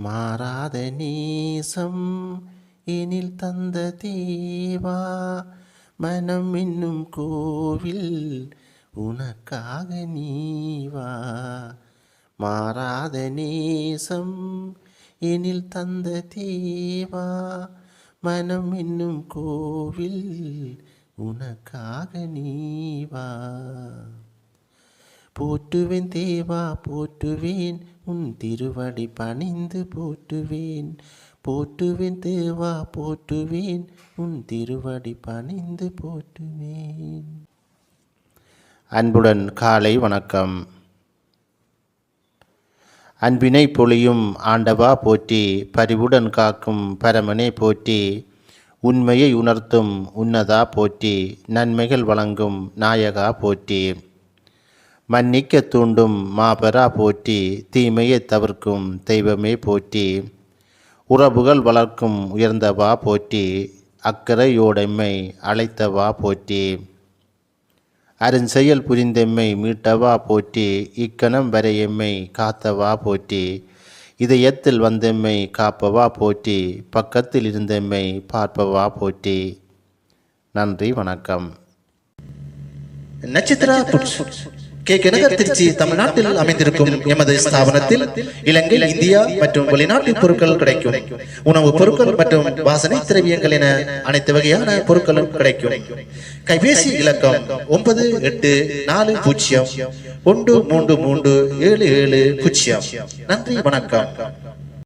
மாறாத நீசம் எனில் தந்த தேவா மனம் என்னும் கோவில் உனக்காக நீவா. மாறாத நேசம் எனில் தந்த தேவா மனம் என்னும் கோவில் உனக்காக நீவா. போற்றுவேன் தேவா போற்றுவேன். உன் திருவடி பணிந்து போற்றுவேன். போற்றுவேன் தேவா போற்றுவேன். உன் திருவடி பணிந்து போற்றுவேன். அன்புடன் காலை வணக்கம். அன்பினை பொழியும் ஆண்டவா போற்றி. பரிவுடன் காக்கும் பரமனே போற்றி. உண்மையை உணர்த்தும் உன்னதா போற்றி. நன்மைகள் வழங்கும் நாயகா போற்றி. மன்னிக்க தூண்டும் மாபெரா போற்றி தீமையை தவிர்க்கும் தெய்வமே போற்றி. உறவுகள் வளர்க்கும் உயர்ந்தவா போற்றி அக்கறையோடெம்மை அழைத்தவா போற்றி. அருஞ்செயல் புரிந்தெம்மை மீட்டவா போற்றி இக்கணம் வரை எம்மை காத்தவா போற்றி. இதயத்தில் வந்தெம்மை காப்பவா போற்றி பக்கத்தில் இருந்தெம்மை பார்ப்பவா போற்றி. நன்றி வணக்கம். நட்சத்திரா கே கனகர் திருச்சி தமிழ்நாட்டில் அமைந்திருக்கும் எமது ஸ்தாபனத்தில் இலங்கை இந்தியா மற்றும் வெளிநாட்டு பொருட்கள் கிடைக்கும். உணவுப் பொருட்கள் மற்றும் வாசனை திரவியங்கள் என அனைத்து வகையான பொருட்களும் கிடைக்கும். கைபேசி இலக்கம் ஒன்பது எட்டு நாலு பூஜ்ஜியம் ஒன்று மூன்று மூன்று ஏழு ஏழு பூஜ்ஜியம். நன்றி வணக்கம்.